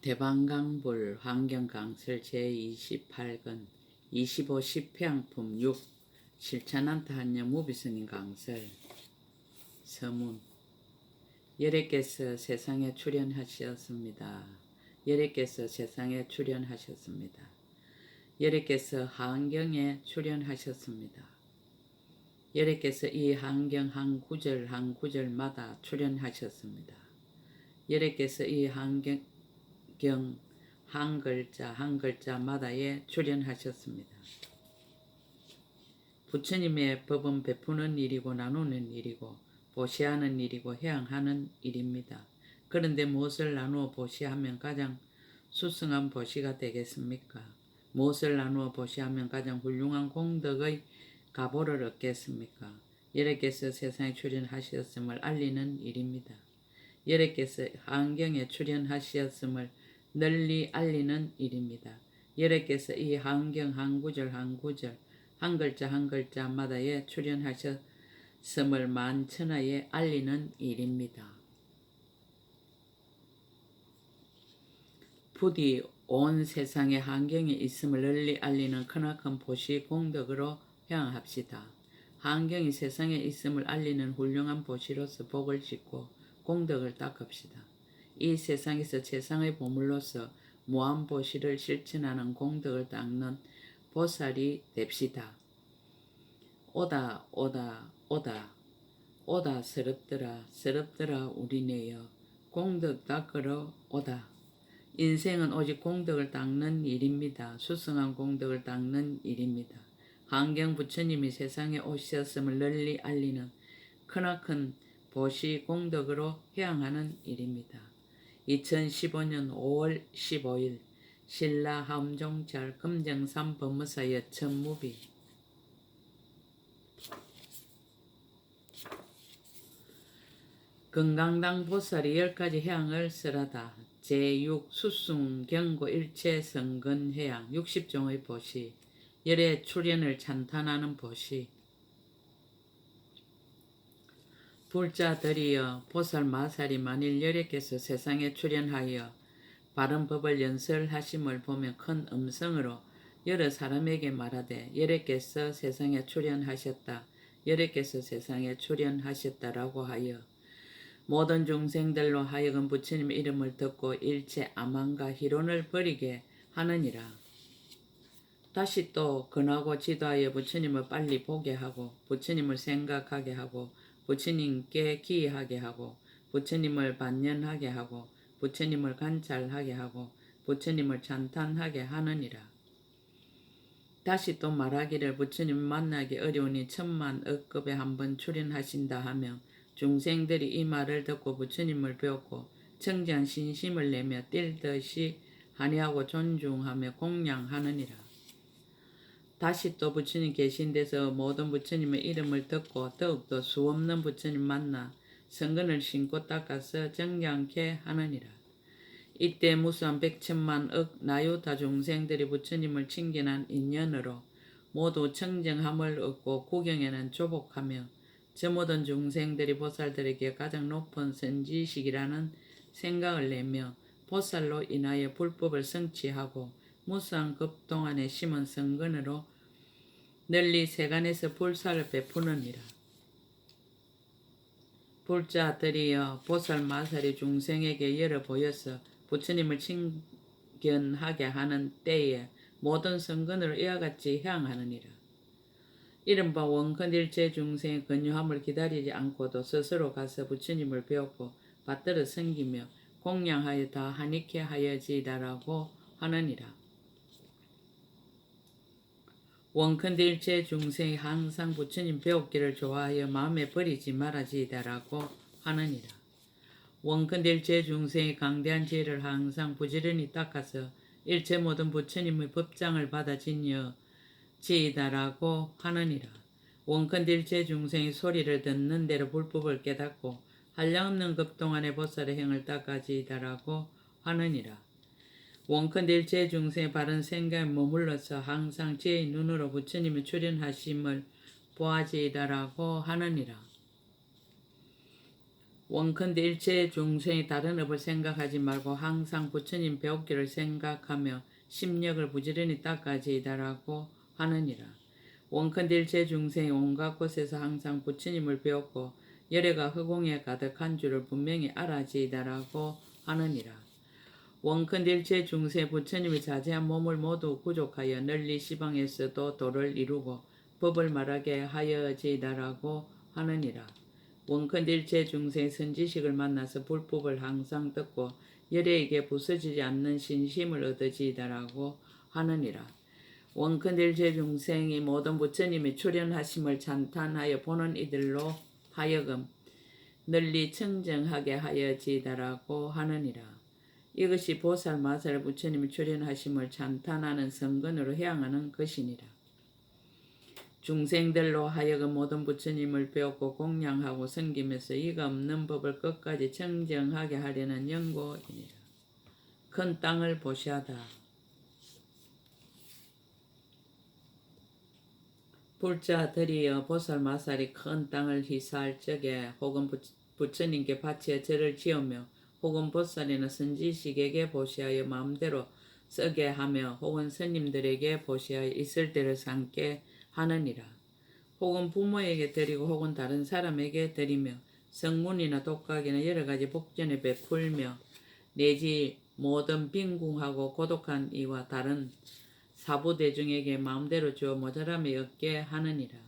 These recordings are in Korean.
대방강불 환경강설 제28권 25 10평품 6 실천한타 한여 무비스님 강설 서문 여래께서 세상에 출현하셨습니다. 여래께서 세상에 출현하셨습니다. 여래께서 환경에 출현하셨습니다. 여래께서 이 환경 한 구절 한 구절마다 출현하셨습니다. 여래께서 이 환경 경 한 글자 한 글자마다에 출연하셨습니다. 부처님의 법은 베푸는 일이고 나누는 일이고 보시하는 일이고 해양하는 일입니다. 그런데 무엇을 나누어 보시하면 가장 수승한 보시가 되겠습니까? 무엇을 나누어 보시하면 가장 훌륭한 공덕의 가보를 얻겠습니까? 여러께서 세상에 출연하셨음을 알리는 일입니다. 여러께서 환경에 출연하셨음을 널리 알리는 일입니다. 여러께서 이 환경 한 구절 한 구절 한 글자 한 글자마다에 출연하셨음을 만천하에 알리는 일입니다. 부디 온 세상의 환경에 있음을 널리 알리는 크나큰 보시 공덕으로 향합시다. 환경이 세상에 있음을 알리는 훌륭한 보시로서 복을 짓고 공덕을 닦읍시다. 이 세상에서 세상의 보물로서 무한보시를 실천하는 공덕을 닦는 보살이 됩시다. 오다 오다 오다 오다 서럽더라 서럽더라 우리네여 공덕 닦으러 오다 인생은 오직 공덕을 닦는 일입니다. 수승한 공덕을 닦는 일입니다. 환경 부처님이 세상에 오셨음을 널리 알리는 크나큰 보시 공덕으로 해양하는 일입니다. 2015년 5월 15일 신라 함종찰 금정산 법무사 여천무비 건강당 보살이 열 가지 해양을 쓰라다. 제6 수승 경고 일체 성근 해양 60종의 보시 열의 출현을 찬탄하는 보시 불자들이여 보살 마살이 만일 열애께서 세상에 출현하여 바른 법을 연설하심을 보며 큰 음성으로 여러 사람에게 말하되 열애께서 세상에 출현하셨다. 열애께서 세상에 출현하셨다라고 하여 모든 중생들로 하여금 부처님 이름을 듣고 일체 아만과 희론을 버리게 하느니라. 다시 또 근하고 지도하여 부처님을 빨리 보게 하고 부처님을 생각하게 하고 부처님께 기하게 하고 부처님을 반연하게 하고 부처님을 관찰하게 하고 부처님을 찬탄하게 하느니라. 다시 또 말하기를 부처님 만나기 어려우니 천만 억급에 한번 출연하신다 하며 중생들이 이 말을 듣고 부처님을 배웠고 청정 신심을 내며 뛸 듯이 한의하고 존중하며 공양하느니라. 다시 또 부처님 계신 데서 모든 부처님의 이름을 듣고 더욱더 수없는 부처님 만나 성근을 신고 닦아서 정량케 하느니라. 이때 무수한 백천만 억 나유타 중생들이 부처님을 칭견한 인연으로 모두 청정함을 얻고 구경에는 조복하며 저 모든 중생들이 보살들에게 가장 높은 선지식이라는 생각을 내며 보살로 인하여 불법을 성취하고 무수한 급동안에 심은 성근으로 널리 세간에서 불사를 베푸느니라. 불자들이여 보살 마살이 중생에게 열어 보여서 부처님을 칭견하게 하는 때에 모든 성근으로 이와 같이 향하느니라. 이른바 원컨일체 중생의 근유함을 기다리지 않고도 스스로 가서 부처님을 배웠고 받들어 섬기며 공양하여 다 한익해 하여지다라고 하느니라. 원컨일체 중생이 항상 부처님 배웠기를 좋아하여 마음에 버리지 말아지다라고 하느니라. 원컨일체 중생이 강대한 지혜를 항상 부지런히 닦아서 일체 모든 부처님의 법장을 받아 지녀 지이다라고 하느니라. 원컨딜체 중생이 소리를 듣는 대로 불법을 깨닫고 한량없는 급동안의 보살의 행을 닦아지이다라고 하느니라. 원컨딜체 중생의 바른 생각에 머물러서 항상 제의 눈으로 부처님의 출현하심을 보아지이다라고 하느니라. 원컨대 일체 중생이 다른 업을 생각하지 말고 항상 부처님 배웠기를 생각하며 심력을 부지런히 닦아지이다라고 하느니라. 원컨대 일체 중생이 온갖 곳에서 항상 부처님을 배웠고 열애가 허공에 가득한 줄을 분명히 알아지이다라고 하느니라. 원컨대 일체 중생 부처님의 자세한 몸을 모두 구족하여 널리 시방에서도 도를 이루고 법을 말하게 하여지이다라고 하느니라. 원컨딜체 중생 선지식을 만나서 불법을 항상 듣고 열애에게 부서지지 않는 신심을 얻어지이다라고 하느니라. 원컨딜체 중생이 모든 부처님의 출현하심을 찬탄하여 보는 이들로 하여금 널리 청정하게 하여지이다라고 하느니라. 이것이 보살 마살 부처님의 출현하심을 찬탄하는 성근으로 향하는 것이니라. 중생들로 하여금 모든 부처님을 배웠고 공양하고 섬기면서 이가 없는 법을 끝까지 청정하게 하려는 연고이니라. 큰 땅을 보시하다. 불자들이여 보살마살이 큰 땅을 희사할 적에 혹은 부- 부처님께 바치어 절을 지으며 혹은 보살이나 선지식에게 보시하여 마음대로 쓰게 하며 혹은 스님들에게 보시하여 있을 때를 삼게 하느니라. 혹은 부모에게 드리고 혹은 다른 사람에게 드리며 성문이나 독각이나 여러 가지 복전에 베풀며 내지 모든 빈궁하고 고독한 이와 다른 사부대중에게 마음대로 주어 모자람이 없게 하느니라.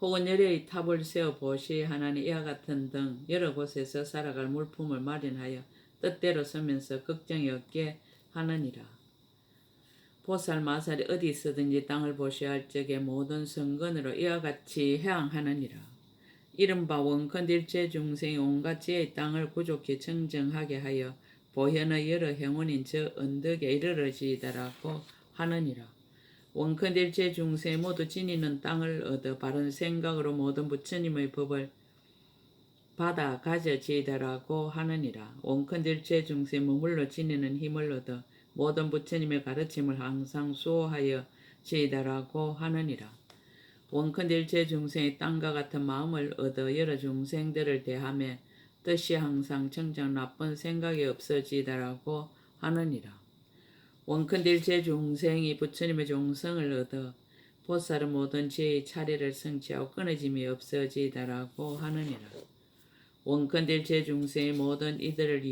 혹은 열의 탑을 세워 보시 하나니 이와 같은 등 여러 곳에서 살아갈 물품을 마련하여 뜻대로 쓰면서 걱정이 없게 하느니라. 보살 마살이 어디 있으든지 땅을 보시할 적에 모든 성근으로 이와 같이 해양하느니라. 이른바 원컨딜체 중생이 온갖 지혜의 땅을 구족히 청정하게 하여 보현의 여러 행운인 저 언덕에 이르러지이다라고 하느니라. 원컨딜체 중생 모두 지니는 땅을 얻어 바른 생각으로 모든 부처님의 법을 받아 가져지이다라고 하느니라. 원컨딜체 중생 머물러 지니는 힘을 얻어 모든 부처님의 가르침을 항상 수호하여 지이다라고 하느니라. 원컨딜체 중생의 땅과 같은 마음을 얻어 여러 중생들을 대하며 뜻이 항상 청정 나쁜 생각이 없어지다라고 하느니라. 원컨딜체 중생이 부처님의 종성을 얻어 보살은 모든 지혜의 차례를 성취하고 끊어짐이 없어지다라고 하느니라. 원컨딜체 중생의 모든 이들을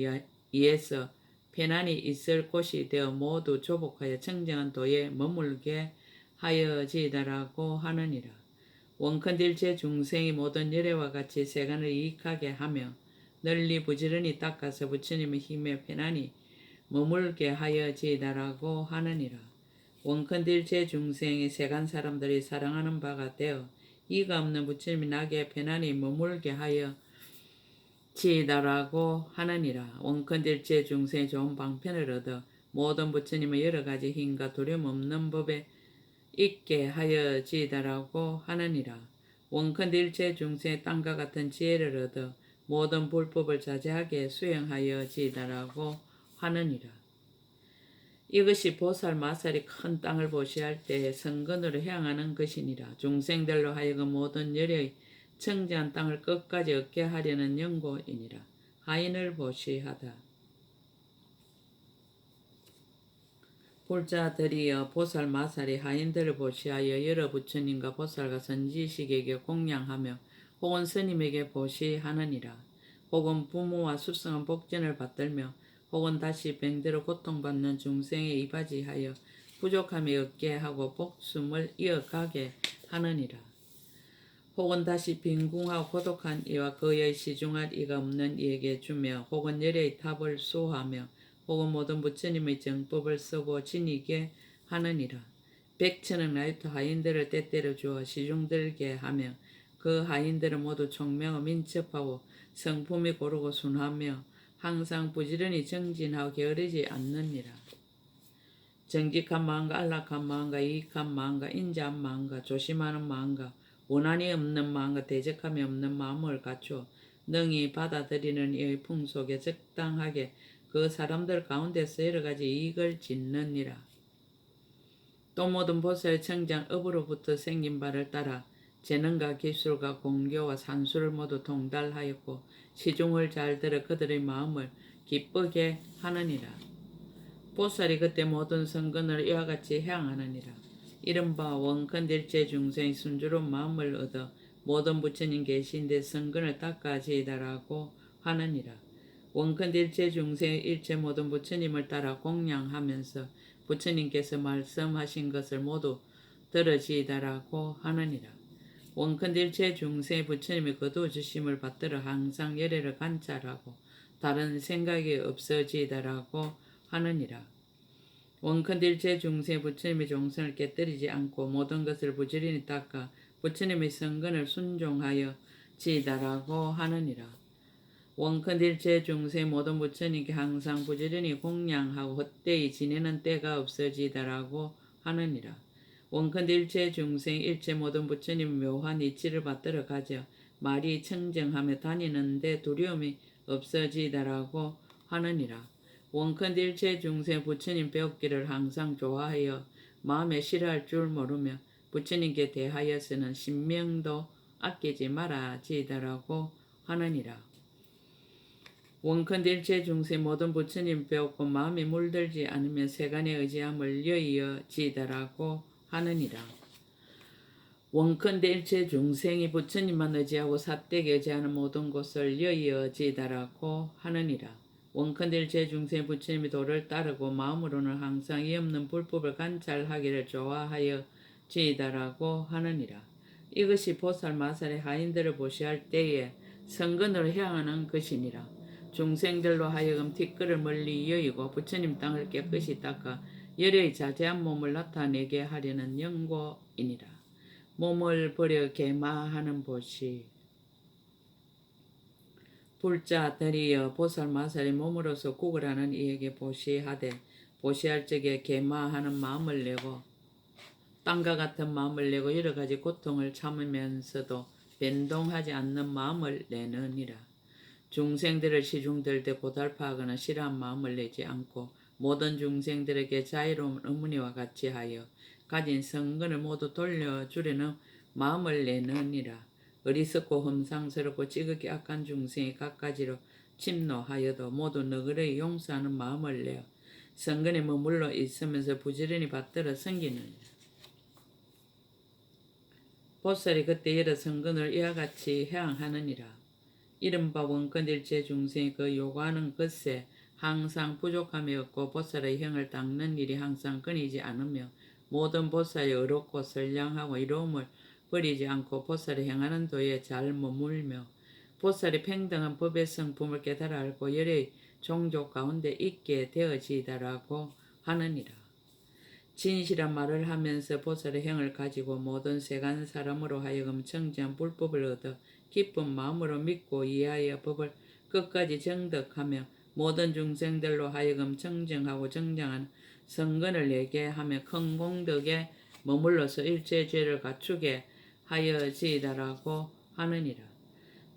위해서 편안히 있을 곳이 되어 모두 조복하여 청정한 도에 머물게 하여지다라고 하느니라. 원컨딜체 중생이 모든 열애와 같이 세간을 이익하게 하며 널리 부지런히 닦아서 부처님의 힘에 편안히 머물게 하여지다라고 하느니라. 원컨딜체 중생이 세간 사람들이 사랑하는 바가 되어 이가 없는 부처님이 나게 편안히 머물게 하여 지이다라고 하느니라. 원컨딜체 중생의 좋은 방편을 얻어 모든 부처님의 여러 가지 힘과 두려움 없는 법에 있게 하여 지이다라고 하느니라. 원컨딜체 중생의 땅과 같은 지혜를 얻어 모든 불법을 자제하게 수행하여 지이다라고 하느니라. 이것이 보살 마살이 큰 땅을 보시할 때 성근으로 향하는 것이니라. 중생들로 하여금 모든 열의 청지한 땅을 끝까지 얻게 하려는 연고이니라. 하인을 보시하다. 불자들이여 보살 마살이 하인들을 보시하여 여러 부처님과 보살과 선지식에게 공양하며 혹은 스님에게 보시하느니라. 혹은 부모와 수성한 복전을 받들며 혹은 다시 병대로 고통받는 중생에 이바지하여 부족함이 없게 하고 복숨을 이어가게 하느니라. 혹은 다시 빈궁하고 고독한 이와 그의 시중할 이가 없는 이에게 주며 혹은 열의 탑을 수호하며 혹은 모든 부처님의 정법을 쓰고 지니게 하느니라. 백천은 라이트 하인들을 때때려 주어 시중들게 하며 그 하인들은 모두 총명하고 민첩하고 성품이 고르고 순하며 항상 부지런히 정진하고 게으르지 않느니라. 정직한 마음과 안락한 마음과 이익한 마음과 인자한 마음과 조심하는 마음과 원한이 없는 마음과 대적함이 없는 마음을 갖추어 능히 받아들이는 이의 풍속에 적당하게 그 사람들 가운데서 여러 가지 이익을 짓느니라. 또 모든 보살 청장 업으로부터 생긴 바를 따라 재능과 기술과 공교와 산수를 모두 동달하였고 시중을 잘 들어 그들의 마음을 기쁘게 하느니라. 보살이 그때 모든 성근을 이와 같이 향하느니라. 이른바 원컨딜제 중생 순조로운 마음을 얻어 모든 부처님 계신데 성근을 닦아지이다라고 하느니라. 원컨딜제 중생 일체 모든 부처님을 따라 공양하면서 부처님께서 말씀하신 것을 모두 들어지이다라고 하느니라. 원컨딜체 중생 부처님의 거두 주심을 받들어 항상 열애를 관찰하고 다른 생각이 없어지이다라고 하느니라. 원컨딜체 중생 부처님의 종성을 깨뜨리지 않고 모든 것을 부지런히 닦아 부처님의 성근을 순종하여 지이다라고 하느니라. 원컨딜체 중생 모든 부처님께 항상 부지런히 공양하고 헛되이 지내는 때가 없어지다라고 하느니라. 원컨딜체 중생 일체 모든 부처님 묘한 이치를 받들어 가져 말이 청정하며 다니는데 두려움이 없어지다라고 하느니라. 원컨딜체 중생 부처님 배웠기를 항상 좋아하여 마음에 싫어할 줄 모르며 부처님께 대하여서는 신명도 아끼지 말아지다라고 하느니라. 원컨딜체 중생 모든 부처님 배웠고 마음이 물들지 않으면 세간의 의지함을 여의어 지다라고 하느니라. 원컨대 일체 중생이 부처님만 의지하고 사댁에 의지하는 모든 곳을 여의어지다라고 하느니라. 원컨대 일체 중생 부처님의 도를 따르고 마음으로는 항상 이 없는 불법을 관찰하기를 좋아하여 지이다라고 하느니라. 이것이 보살 마살의 하인들을 보시할 때에 성근으로 향하는 것이니라. 중생들로 하여금 티끌을 멀리 여의고 부처님 땅을 깨끗이 닦아 열의 자제한 몸을 나타내게 하려는 연고이니라. 몸을 버려 개마하는 보시. 불자 들이여 보살 마살의 몸으로서 구걸하는 이에게 보시하되 보시할 적에 개마하는 마음을 내고 땅과 같은 마음을 내고 여러 가지 고통을 참으면서도 변동하지 않는 마음을 내느니라. 중생들을 시중들 때 고달파하거나 싫어한 마음을 내지 않고 모든 중생들에게 자유로운 어머니와 같이 하여 가진 성근을 모두 돌려주려는 마음을 내느니라. 어리석고 험상스럽고 찌극히 악한 중생이 갖가지로 침노하여도 모두 너그러이 용서하는 마음을 내어 성근에 머물러 있으면서 부지런히 받들어 섬기느니라. 보살이 그때 여러 성근을 이와 같이 해양하느니라. 이른바 원건일체 중생이 그 요구하는 것에 항상 부족함이 없고 보살의 형을 닦는 일이 항상 끊이지 않으며 모든 보살이 어렵고 선량하고 이로움을 버리지 않고 보살이 행하는 도에 잘 머물며 보살이 평등한 법의 성품을 깨달아 알고 열의 종족 가운데 있게 되어지다라고 하느니라. 진실한 말을 하면서 보살의 형을 가지고 모든 세간 사람으로 하여금 청지한 불법을 얻어 기쁜 마음으로 믿고 이해하여 법을 끝까지 정덕하며 모든 중생들로 하여금 청정하고 정정한 성근을 내게 하며 큰 공덕에 머물러서 일체 죄를 갖추게 하여지이다라고 하느니라.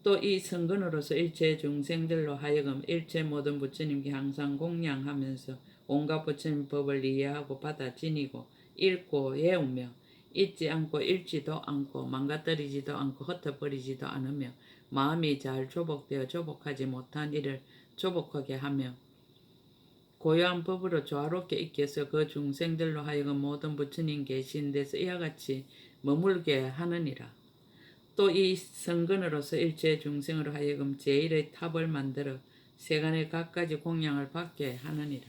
또 이 성근으로서 일체 중생들로 하여금 일체 모든 부처님께 항상 공양하면서 온갖 부처님 법을 이해하고 받아 지니고 읽고 외우며 잊지 않고 읽지도 않고 망가뜨리지도 않고 흩어버리지도 않으며 마음이 잘 조복되어 조복하지 못한 일을 조복하게 하며 고요한 법으로 조화롭게 해서 그 중생들로 하여금 모든 부처님 계신 데서 이와 같이 머물게 하느니라. 또 이 성근으로서 일체 중생으로 하여금 제일의 탑을 만들어 세간의 갖가지 공양을 받게 하느니라.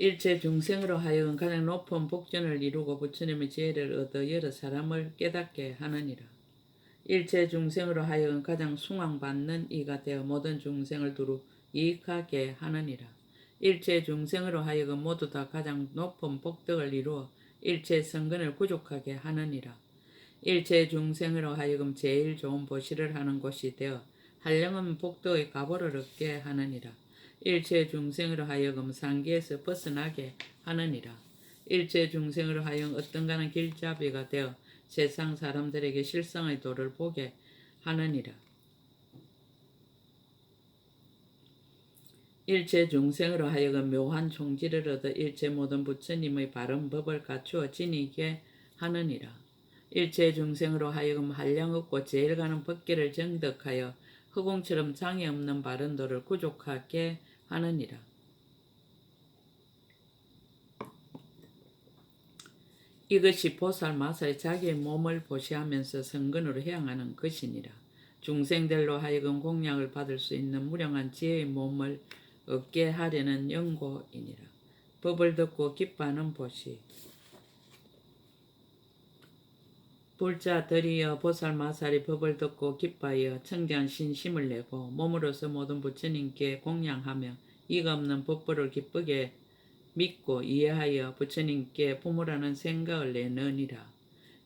일체 중생으로 하여금 가장 높은 복전을 이루고 부처님의 지혜를 얻어 여러 사람을 깨닫게 하느니라. 일체 중생으로 하여금 가장 숭앙받는 이가 되어 모든 중생을 두루 이익하게 하느니라. 일체 중생으로 하여금 모두 다 가장 높은 복덕을 이루어 일체 성근을 구족하게 하느니라. 일체 중생으로 하여금 제일 좋은 보시를 하는 곳이 되어 한량은 복덕의 가보를 얻게 하느니라. 일체 중생으로 하여금 상기에서 벗어나게 하느니라. 일체 중생으로 하여금 어떤가는 길잡이가 되어 세상 사람들에게 실상의 도를 보게 하느니라. 일체 중생으로 하여금 묘한 총지를 얻어 일체 모든 부처님의 바른 법을 갖추어 지니게 하느니라. 일체 중생으로 하여금 한량 없고 제일 가는 법계를 정덕하여 허공처럼 장애 없는 바른 도를 구족하게 하느니라. 이것이 보살 마사의 자기의 몸을 보시하면서 성근으로 향하는 것이니라. 중생들로 하여금 공양을 받을 수 있는 무량한 지혜의 몸을 얻게 하려는 연고이니라. 법을 듣고 기뻐하는 보시. 불자들이여 보살마살이 법을 듣고 기뻐하여 청대한 신심을 내고 몸으로서 모든 부처님께 공양하며 이가 없는 법보를 기쁘게 믿고 이해하여 부처님께 부모라는 생각을 내느니라.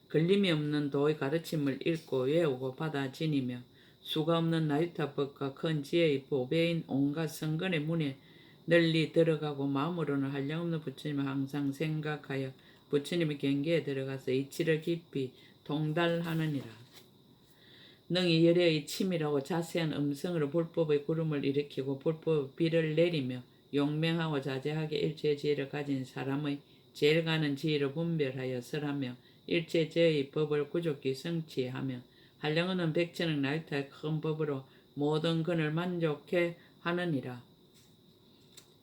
걸림이 없는 도의 가르침을 읽고 외우고 받아 지니며 수가 없는 나이타법과 큰 지혜의 보배인 온갖 성근의 문에 널리 들어가고 마음으로는 한량없는 부처님을 항상 생각하여 부처님의 경계에 들어가서 이치를 깊이 동달하느니라. 능히 열애의 침이라고 자세한 음성으로 불법의 구름을 일으키고 불법의 비를 내리며 용맹하고 자제하게 일체 지혜를 가진 사람의 제일 가는 지혜를 분별하여 설하며 일체 제의 법을 구족기 성취하며 한량없는 백천억 나이타의 큰 법으로 모든 근을 만족해 하느니라.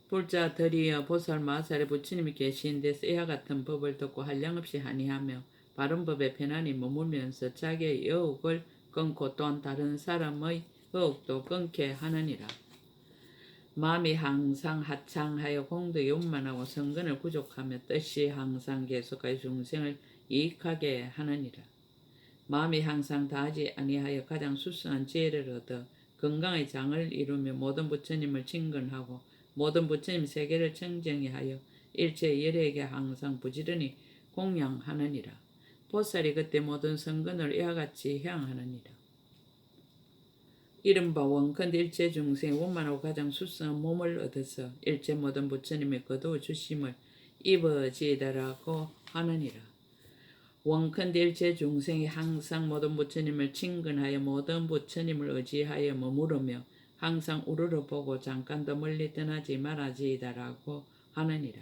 불자 들이여 보살 마살의 부처님이 계신 데서 이와 같은 법을 듣고 한량없이 하니하며 바른 법에 편안히 머물면서 자기의 여욱을 끊고 또한 다른 사람의 의혹도 끊게 하느니라. 마음이 항상 하창하여 공덕에 운만하고 성근을 구족하며 뜻이 항상 계속하여 중생을 이익하게 하느니라. 마음이 항상 다하지 아니하여 가장 수수한 지혜를 얻어 건강의 장을 이루며 모든 부처님을 친근하고 모든 부처님 세계를 청정히 하여 일체 열에게 항상 부지런히 공양하느니라. 보살이 그때 모든 성근을 이와 같이 향하느니라. 이른바 원컨 일체 중생 원만하고 가장 수성한 몸을 얻어서 일체 모든 부처님의 거두어 주심을 입어지다라고 하느니라. 원컨 일체 중생이 항상 모든 부처님을 친근하여 모든 부처님을 의지하여 머무르며 항상 우르르 보고 잠깐도 멀리 떠나지 말아지이다라고 하느니라.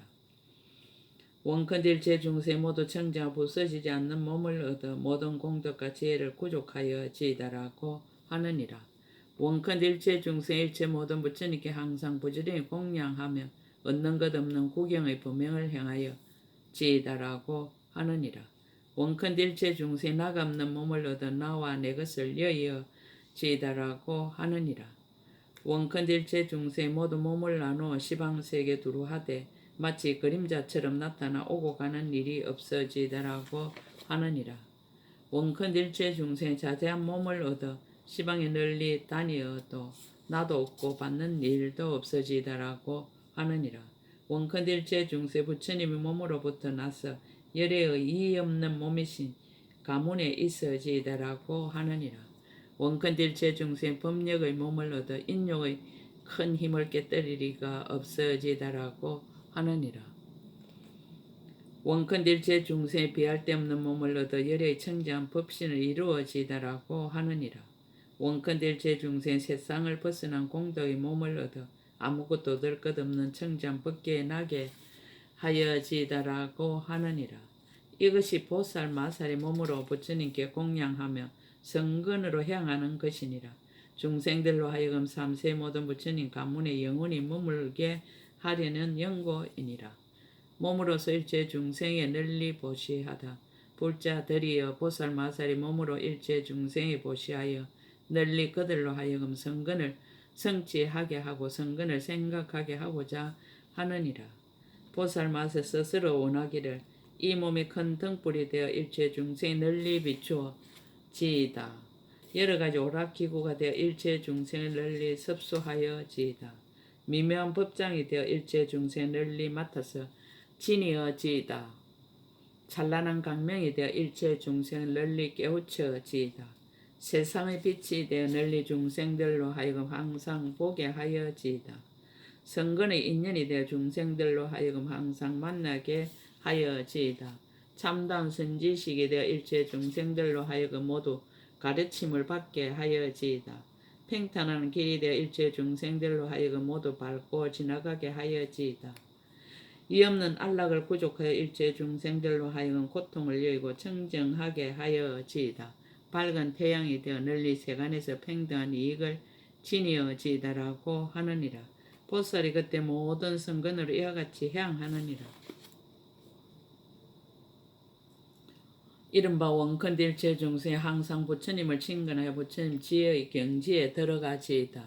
원컨딜 제 중세 모두 청자 부서지지 않는 몸을 얻어 모든 공덕과 지혜를 구족하여 지이다라고 하느니라. 원컨딜 제 중세 일체 모든 부처님께 항상 부지런히 공양하며 얻는 것 없는 구경의 범행을 행하여 지이다라고 하느니라. 원컨딜 제 중세 나감는 몸을 얻어 나와 내 것을 여여 지이다라고 하느니라. 원컨딜 제 중세 모두 몸을 나누어 시방세계 두루 하되 마치 그림자처럼 나타나 오고 가는 일이 없어지더라고 하느니라. 원컨딜체 중생 자세한 몸을 얻어 시방에 널리 다니어도 나도 없고 받는 일도 없어지더라고 하느니라. 원컨딜체 중세 부처님의 몸으로부터 나서 열애의 이의 없는 몸이신 가문에 있어지더라고 하느니라. 원컨딜체 중생 법력의 몸을 얻어 인욕의 큰 힘을 깨뜨리리가 없어지더라고 하느니라. 원컨딜 제 중생에 비할 데 없는 몸을 얻어 열의 청정한 법신을 이루어지다라고 하느니라. 원컨딜 제 중생 세상을 벗어난 공덕의 몸을 얻어 아무것도 얻을 것 없는 청정한 법계에 나게 하여지다라고 하느니라. 이것이 보살 마살의 몸으로 부처님께 공양하며 성근으로 향하는 것이니라. 중생들로 하여금 삼세 모든 부처님 가문에 영원히 머물게 하려는 연고이니라. 몸으로서 일체 중생에 널리 보시하다. 불자들이여 보살마살이 몸으로 일체 중생에 보시하여 널리 그들로 하여금 성근을 성취하게 하고 성근을 생각하게 하고자 하느니라. 보살마살 스스로 원하기를 이 몸이 큰 등불이 되어 일체 중생에 널리 비추어 지이다. 여러 가지 오락기구가 되어 일체 중생을 널리 섭수하여 지이다. 미묘한 법장이 되어 일체 중생 널리 맡아서 지니어 지이다. 찬란한 강명이 되어 일체 중생 널리 깨우쳐 지이다. 세상의 빛이 되어 널리 중생들로 하여금 항상 보게 하여지이다. 성근의 인연이 되어 중생들로 하여금 항상 만나게 하여지이다. 참다운 선지식이 되어 일체 중생들로 하여금 모두 가르침을 받게 하여지이다. 팽탄하는 길이 되어 일체 중생들로 하여금 모두 밟고 지나가게 하여지이다. 이 없는 안락을 구족하여 일체 중생들로 하여금 고통을 여의고 청정하게 하여지이다. 밝은 태양이 되어 널리 세간에서 평등한 이익을 지니어지이다라고 하느니라. 보살이 그때 모든 성근으로 이와 같이 향하느니라. 이른바 원컨딜체 중세 항상 부처님을 친근하여 부처님 지혜의 경지에 들어가지이다.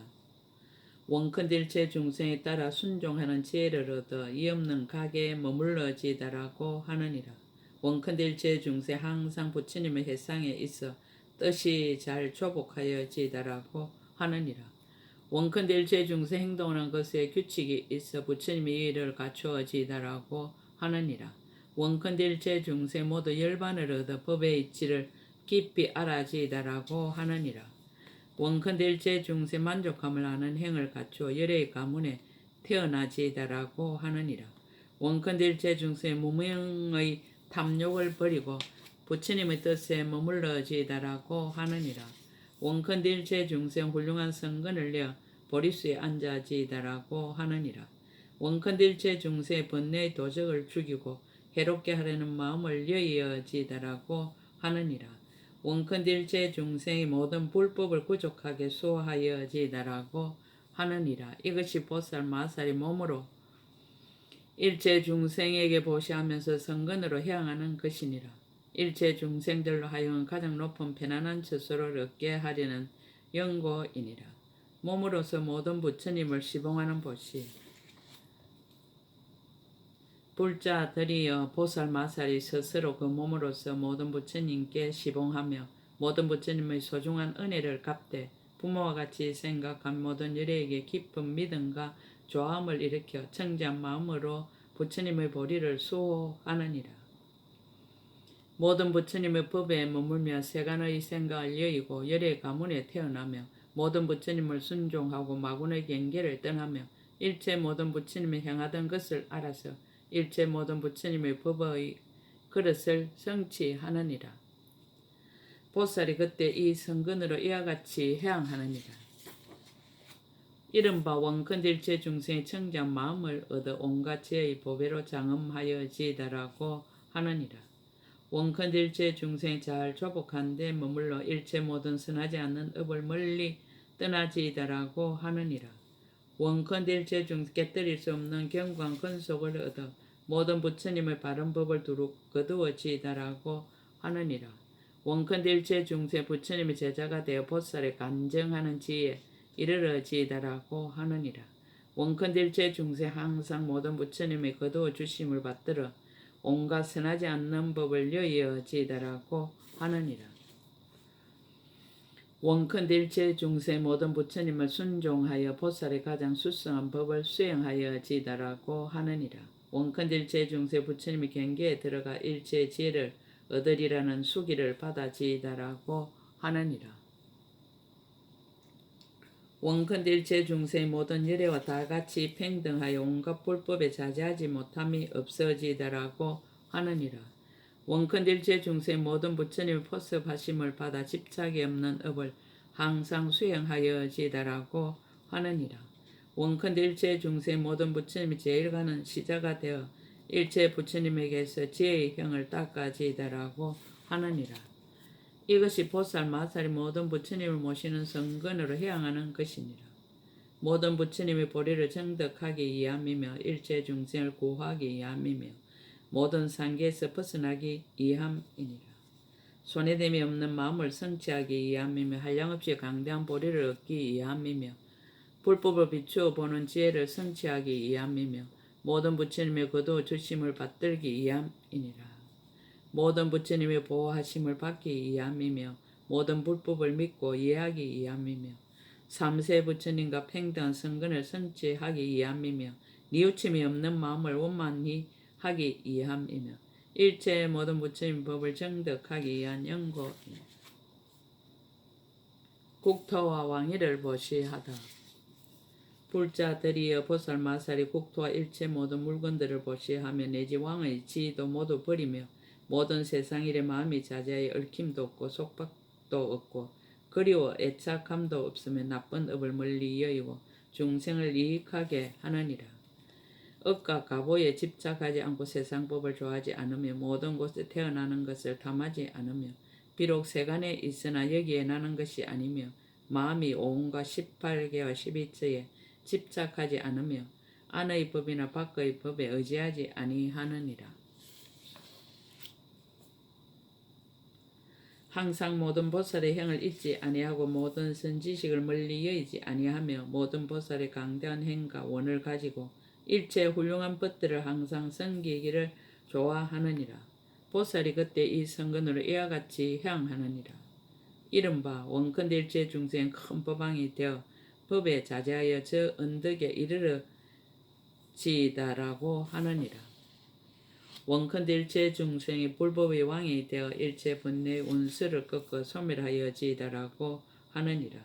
원컨딜체 중생에 따라 순종하는 지혜를 얻어 이 없는 가게에 머물러지다라고 하느니라. 원컨딜체 중세 항상 부처님의 해상에 있어 뜻이 잘 조복하여지다라고 하느니라. 원컨딜체 중세 행동하는 것에 규칙이 있어 부처님의 이의를 갖추어지다라고 하느니라. 원컨딜체 중세 모두 열반을 얻어 법의 이치를 깊이 알아지다라고 하느니라. 원컨딜체 중세 만족함을 아는 행을 갖추어 열의 가문에 태어나지다라고 하느니라. 원컨딜체 중세 무명의 탐욕을 버리고 부처님의 뜻에 머물러 지다라고 하느니라. 원컨딜체 중세 훌륭한 성근을 내어 보리수에 앉아 지다라고 하느니라. 원컨딜체 중세 번뇌의 도적을 죽이고 해롭게 하려는 마음을 여의어지다라고 하느니라. 원컨딜체 중생의 모든 불법을 구족하게 수호하여 지다라고 하느니라. 이것이 보살 마살이 몸으로 일체 중생에게 보시하면서 성근으로 향하는 것이니라. 일체 중생들로 하여금 가장 높은 편안한 처소를 얻게 하려는 연고이니라. 몸으로서 모든 부처님을 시봉하는 보시. 불자들이여 보살마살이 스스로 그 몸으로서 모든 부처님께 시봉하며 모든 부처님의 소중한 은혜를 갚되 부모와 같이 생각한 모든 열애에게 깊은 믿음과 조함을 일으켜 청지한 마음으로 부처님의 보리를 수호하느니라. 모든 부처님의 법에 머물며 세간의 생각을 여의고 열의 가문에 태어나며 모든 부처님을 순종하고 마군의 경계를 떠나며 일체 모든 부처님이 행하던 것을 알아서 일체 모든 부처님의 법의 그릇을 성취하느니라. 보살이 그때 이 성근으로 이와 같이 해양하느니라. 이른바 원컨딜체 중생의 청장 마음을 얻어 온갖 죄의 보배로 장엄하여 지다라고 하느니라. 원컨딜체 중생이 잘 조복한 데 머물러 일체 모든 선하지 않는 업을 멀리 떠나지다라고 하느니라. 원컨딜체 중 깨뜨릴 수 없는 경관 근속을 얻어 모든 부처님의 바른 법을 두루 거두어지다라고 하느니라. 원컨딜체 중세 부처님의 제자가 되어 보살에 간정하는 지에 이르러지다라고 하느니라. 원컨딜체 중세 항상 모든 부처님의 거두어 주심을 받들어 온갖 선하지 않는 법을 여의어지다라고 하느니라. 원컨딜체 중세 모든 부처님을 순종하여 보살의 가장 수성한 법을 수행하여지다라고 하느니라. 원컨딜체 중세 부처님의 경계에 들어가 일체 지혜를 얻으리라는 수기를 받아지다라고 하느니라. 원컨딜체 중세 모든 열애와 다 같이 평등하여 온갖 불법에 자제하지 못함이 없어지다라고 하느니라. 원컨딜체 중세 모든 부처님의 포섭하심을 받아 집착이 없는 업을 항상 수행하여지다라고 하느니라. 원컨대 일체 중세 모든 부처님이 제일 가는 시자가 되어 일체 부처님에게서 지혜의 형을 닦아지다라고 하느니라. 이것이 보살 마살이 모든 부처님을 모시는 성근으로 향하는 것이니라. 모든 부처님의 보리를 정덕하기 위함이며 일체 중생을 구하기 위함이며 모든 상계에서 벗어나기 위함이니라. 손해됨이 없는 마음을 성취하기 위함이며 한량없이 강대한 보리를 얻기 위함이며 불법을 비추어 보는 지혜를 성취하기 위함이며 모든 부처님의 거두 주심을 받들기 위함이니라. 모든 부처님의 보호하심을 받기 위함이며 모든 불법을 믿고 이해하기 위함이며 삼세 부처님과 평등한 성근을 성취하기 위함이며 뉘우침이 없는 마음을 원만히 하기 위함이며 일체 모든 부처님 법을 정덕하기 위한 연고이며 국토와 왕위를 보시하다. 불자들이여 보살 마살이 국토와 일체 모든 물건들을 보시하며 내지 왕의 지위도 모두 버리며 모든 세상 일에 마음이 자제하여 얽힘도 없고 속박도 없고 그리워 애착함도 없으며 나쁜 업을 멀리 여의고 중생을 이익하게 하느니라. 업과 가보에 집착하지 않고 세상 법을 좋아하지 않으며 모든 곳에 태어나는 것을 탐하지 않으며 비록 세간에 있으나 여기에 나는 것이 아니며 마음이 오온과 18개와 12처에 집착하지 않으며 안의 법이나 밖의 법에 의지하지 아니하느니라. 항상 모든 보살의 행을 잊지 아니하고 모든 선지식을 멀리 여의지 아니하며 모든 보살의 강대한 행과 원을 가지고 일체 훌륭한 법들을 항상 섬기기를 좋아하느니라. 보살이 그때 이 성근으로 이와 같이 향하느니라. 이른바 원컨일체 중생 큰 법왕이 되어 법에 자제하여 저 언덕에 이르러 지다라고 하느니라. 원컨일체 중생이 불법의 왕이 되어 일체 번뇌의 원수를 꺾어 소멸하여 지다라고 하느니라.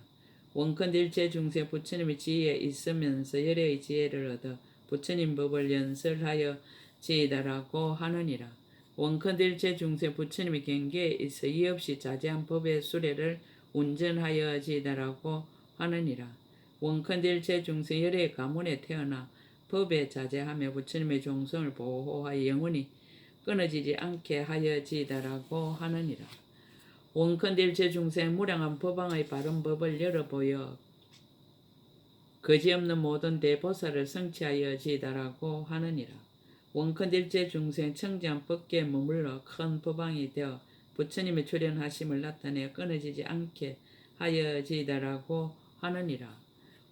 원컨일체 중생 부처님의 지혜에 있으면서 열의 지혜를 얻어 부처님 법을 연설하여 지다라고 하느니라. 원컨일체 중생 부처님의 경계에 있어 이 없이 자제한 법의 수레를 운전하여 지다라고 하느니라. 원컨일체 중생 열의 가문에 태어나 법에 자제하며 부처님의 종성을 보호하여 영원히 끊어지지 않게 하여 지다라고 하느니라. 원컨일체 중생 무량한 법왕의 바른 법을 열어보여 거지없는 모든 대보살을 성취하여 지다라고 하느니라. 원컨일체 중생 청지한 법계에 머물러 큰 법왕이 되어 부처님의 출현하심을 나타내 끊어지지 않게 하여 지다라고 하느니라.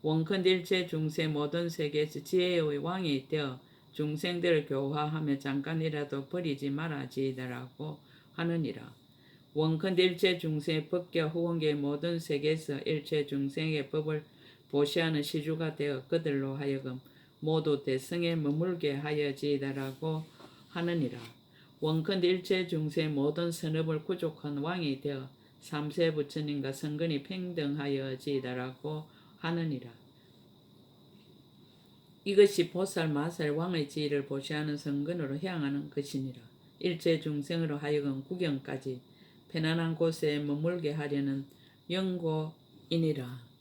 원컨일체 중생 모든 세계에서 지혜의 왕이 되어 중생들을 교화하며 잠깐이라도 버리지 말아지더라고 하느니라. 원컨일체 중생의 법과 후원계의 모든 세계에서 일체 중생의 법을 보시하는 시주가 되어 그들로 하여금 모두 대성에 머물게 하여지다라고 하느니라. 원컨 일체 중세 모든 선업을 구족한 왕이 되어 삼세 부처님과 성근이 평등하여지다라고 하느니라. 이것이 보살 마살 왕의 지위를 보시하는 성근으로 향하는 것이니라. 일체 중생으로 하여금 구경까지 편안한 곳에 머물게 하려는 영고이니라.